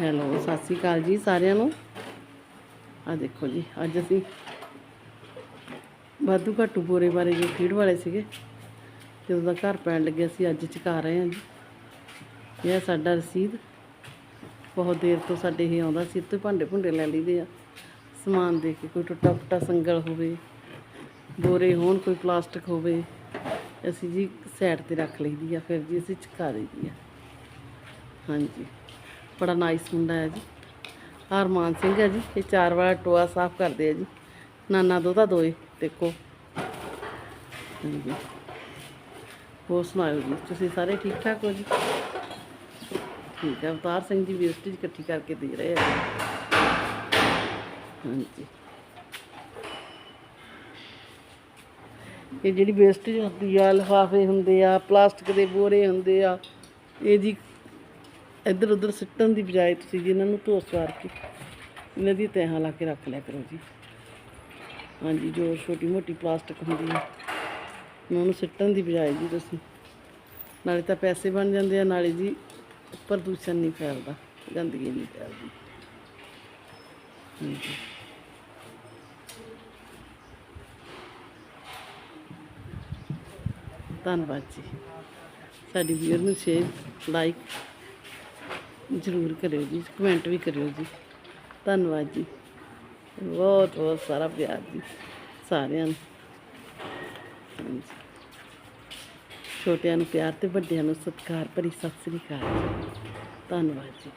Hello, ਸਤਿ ਸ਼੍ਰੀ ਅਕਾਲ ਜੀ ਸਾਰਿਆਂ ਨੂੰ। ਆ ਦੇਖੋ ਜੀ, ਅੱਜ ਅਸੀਂ ਵਾਧੂ ਘਾਟੂ ਬੋਰੇ ਬਾਰੇ ਜੋ ਫੀਡ ਵਾਲੇ ਸੀਗੇ ਜਦੋਂ ਦਾ ਘਰ ਪੈਣ ਲੱਗਿਆ ਅਸੀਂ ਅੱਜ ਚੁਕਾ ਰਹੇ ਹਾਂ ਜੀ। ਇਹ ਸਾਡਾ ਰਸੀਦ। ਬਹੁਤ ਦੇਰ ਤੋਂ ਸਾਡੇ ਇਹ ਆਉਂਦਾ ਸੀ, ਇੱਥੇ ਭਾਂਡੇ ਭੁੰਡੇ ਲੈ ਲਈਦੇ ਆ। ਸਮਾਨ ਦੇ ਕੇ ਕੋਈ ਟੁੱਟਾ ਫੁੱਟਾ ਸੰਗਲ ਹੋਵੇ, ਬੋਰੇ ਹੋਣ, ਕੋਈ ਪਲਾਸਟਿਕ ਹੋਵੇ, ਅਸੀਂ ਜੀ ਸਾਈਡ ਤੇ ਰੱਖ ਲਈਦੀ ਆ, ਫਿਰ ਜੀ ਅਸੀਂ ਚੁਕਾ ਦਈਦੀ ਆ। ਹਾਂਜੀ। ਬੜਾ ਨਾਈਸ ਮੁੰਡਾ ਹੈ ਜੀ। ਹਰਮਾਨ ਸਿੰਘ ਹੈ ਜੀ, ਇਹ ਚਾਰ ਵਾਰ ਟੋਆ ਸਾਫ਼ ਕਰਦੇ ਆ ਜੀ। ਨਾਨਾ ਦੋਤਾ ਦੋਏ, ਦੇਖੋ। ਹਾਂਜੀ। ਹੋਰ ਸੁਣਾਓ ਜੀ, ਤੁਸੀਂ ਸਾਰੇ ਠੀਕ ਠਾਕ ਹੋ ਜੀ? ਠੀਕ ਹੈ, ਅਵਤਾਰ ਸਿੰਘ ਜੀ ਵੇਸਟੇਜ ਇਕੱਠੀ ਕਰਕੇ ਦੇ ਰਹੇ ਆ। ਜੀ। ਹਾਂਜੀ। ਇਹ ਜਿਹੜੀ ਵੇਸਟੇਜ ਹੁੰਦੀ ਆ, ਲਿਫਾਫੇ ਹੁੰਦੇ ਆ, ਪਲਾਸਟਿਕ ਦੇ ਬੋਰੇ ਹੁੰਦੇ ਆ ਇਹ ਜੀ ਇੱਧਰ ਉੱਧਰ ਸਿੱਟਣ ਦੀ ਬਜਾਏ ਤੁਸੀਂ ਜੀ ਇਹਨਾਂ ਨੂੰ ਧੋ ਸਵਾਰ ਕੇ ਇਹਨਾਂ ਦੀ ਤਹਾਂ ਲਾ ਕੇ ਰੱਖ ਲਿਆ ਕਰੋ ਜੀ। ਹਾਂਜੀ, ਜੋ ਛੋਟੀ ਮੋਟੀ ਪਲਾਸਟਿਕ ਹੁੰਦੀ ਹੈ ਉਹਨਾਂ ਨੂੰ ਸਿੱਟਣ ਦੀ ਬਜਾਏ ਜੀ ਤੁਸੀਂ। ਨਾਲੇ ਤਾਂ ਪੈਸੇ ਬਣ ਜਾਂਦੇ ਆ, ਨਾਲੇ ਜੀ ਪ੍ਰਦੂਸ਼ਣ ਨਹੀਂ ਫੈਲਦਾ, ਗੰਦਗੀ ਨਹੀਂ ਫੈਲਦੀ। ਹਾਂਜੀ। ਧੰਨਵਾਦ ਜੀ। ਸਾਡੀ ਵੀਡੀਓ ਨੂੰ ਸ਼ੇਅਰ ਲਾਈਕ ਜ਼ਰੂਰ ਕਰਿਓ ਜੀ ਕਮੈਂਟ ਵੀ ਕਰਿਓ ਜੀ। ਧੰਨਵਾਦ ਜੀ। ਬਹੁਤ ਬਹੁਤ ਸਾਰਾ ਪਿਆਰ ਜੀ, ਸਾਰਿਆਂ ਨੂੰ। ਛੋਟਿਆਂ ਨੂੰ ਪਿਆਰ ਤੇ ਵੱਡਿਆਂ ਨੂੰ ਸਤਿਕਾਰ ਭਰੀ ਸਤਿ ਸ੍ਰੀ ਅਕਾਲ ਜੀ। ਧੰਨਵਾਦ ਜੀ।